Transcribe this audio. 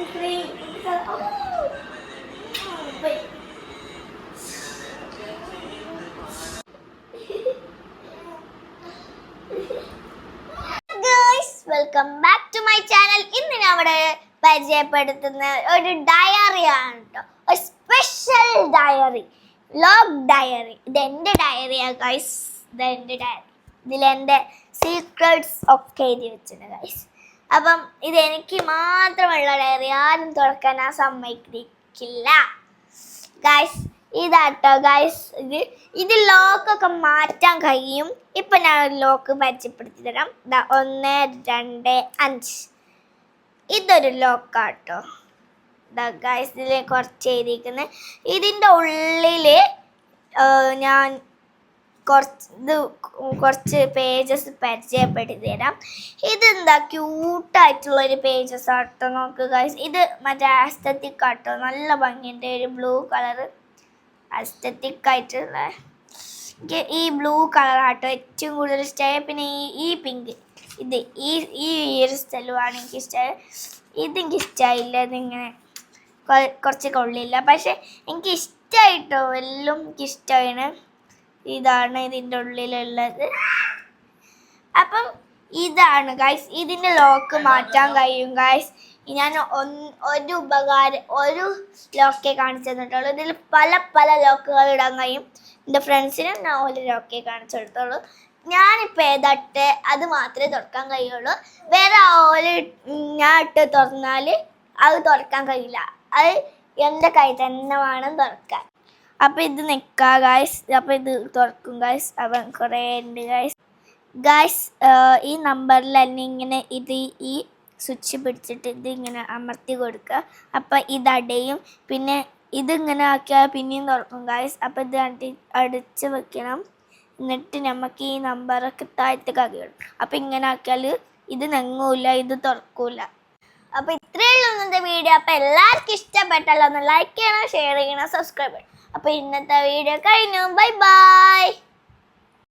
and three. Oh. Wait. Welcome back to my channel ഇന്ന് ഞാൻ ഇവിടെ പരിചയപ്പെടുത്തുന്ന ഒരു ഡയറിയാണ് ആണ് കേട്ടോ ഒരു സ്പെഷ്യൽ ഡയറി ലോഗ് ഡയറി ഇതെന്റെ ഡയറിയാണ് ഗൈസ് ഇതെന്റെ ഡയറി ഇതിലെന്റെ സീക്രട്സ് ഒക്കെ എഴുതി വെച്ചിട്ടുണ്ട് ഗൈസ് അപ്പം ഇത് എനിക്ക് മാത്രമുള്ള ഡയറി ആരും തുറക്കാൻ ആ സമ്മതിക്കില്ല. ഗൈസ് ഇതാട്ടോ ഗൈസ് ഇത് ഇത് ലോക്കൊക്കെ മാറ്റാൻ കഴിയും. ഇപ്പൊ ഞാൻ ഒരു ലോക്ക് പരിചയപ്പെടുത്തി തരാം. ഇതാ ഒന്ന് രണ്ട് അഞ്ച്. ഇതൊരു ലോക്കാട്ടോ ഇതാ ഗൈസ് ഇതിൽ കുറച്ച് എഴുതിയിരിക്കുന്നത് ഇതിന്റെ ഉള്ളിൽ ഞാൻ കുറച്ച് കുറച്ച് പേജസ് പരിചയപ്പെടുത്തി തരാം ഇതെന്താ ക്യൂട്ടായിട്ടുള്ള ഒരു പേജസ് ആട്ടോ നോക്ക് ഗൈസ് ഇത് മറ്റേ ആസ്തറ്റിക് ആട്ടോ. നല്ല ഭംഗിയുണ്ട്. ഒരു ബ്ലൂ കളർ അസ്തത്തിക് ആയിട്ടുള്ള ഈ ബ്ലൂ കളർ ആട്ടോ ഏറ്റവും കൂടുതൽ ഇഷ്ടമായ പിന്നെ ഈ ഈ പിങ്ക് ഇത് ഈ ഈ ഒരു സ്ഥലമാണ് എനിക്ക് ഇഷ്ടമായത് ഇതെനിക്ക് ഇഷ്ടമായില്ല ഇതിങ്ങനെ കുറച്ച് കൊള്ളില്ല. പക്ഷെ എനിക്ക് ഇഷ്ടമായിട്ടോ എല്ലാം എനിക്ക് ഇഷ്ടമാണ് ഇതാണ് ഇതിന്റെ ഉള്ളിലുള്ളത്. അപ്പം ഇതാണ് ഗൈസ് ഇതിന്റെ ലോക്ക് മാറ്റാൻ കഴിയും ഗൈസ് ഞാൻ ഒരു ഉപകാരം ഒരു ലോക്കേ കാണിച്ചു തന്നിട്ടുള്ളൂ. ഇതിൽ പല പല ലോക്കുകൾ ഇടാൻ കഴിയും. എന്റെ ഫ്രണ്ട്സിനും ഞാൻ ഒരു ലോക്കേ കാണിച്ചു കൊടുത്തുള്ളൂ. ഞാനിപ്പോൾ ഏതട്ടെ അത് മാത്രമേ തുറക്കാൻ കഴിയുള്ളൂ. വേറെ ഓൽ ഞാൻ ഇട്ട് തുറന്നാൽ അത് തുറക്കാൻ കഴിയില്ല. അത് എന്റെ കൈ തന്നെ വേണം തുറക്കാൻ. അപ്പോൾ ഇത് നിൽക്കുക ഗായ്സ് അപ്പോൾ ഇത് തുറക്കും ഗായ്സ് അപ്പം കുറേ ഉണ്ട് ഗായ്സ് ഗായ്സ് ഈ നമ്പറിൽ തന്നെ ഇങ്ങനെ ഇത് ഈ സ്വിച്ച് പിടിച്ചിട്ട് ഇത് ഇങ്ങനെ അമർത്തി കൊടുക്കുക അപ്പം ഇത് അടയും. പിന്നെ ഇതിങ്ങനെ ആക്കിയാൽ പിന്നെയും തുറക്കും ഗായ്സ് അപ്പം ഇത് അടി അടിച്ച് വെക്കണം. എന്നിട്ട് നമുക്ക് ഈ നമ്പറൊക്കെ താഴത്തേക്ക് ആക്കിയിടും അപ്പം ഇങ്ങനെ ആക്കിയാൽ ഇത് നെങ്ങൂല ഇത് തുറക്കൂല. അപ്പോൾ ഇത്രയേ ഉള്ളൂ ഇന്നത്തെ വീഡിയോ അപ്പോൾ എല്ലാവർക്കും ഇഷ്ടപ്പെട്ടല്ലോ ഒന്ന് ലൈക്ക് ചെയ്യണം ഷെയർ ചെയ്യണം സബ്സ്ക്രൈബ് ചെയ്യണം. അപ്പോൾ ഇന്നത്തെ വീഡിയോ കഴിഞ്ഞു. Bye bye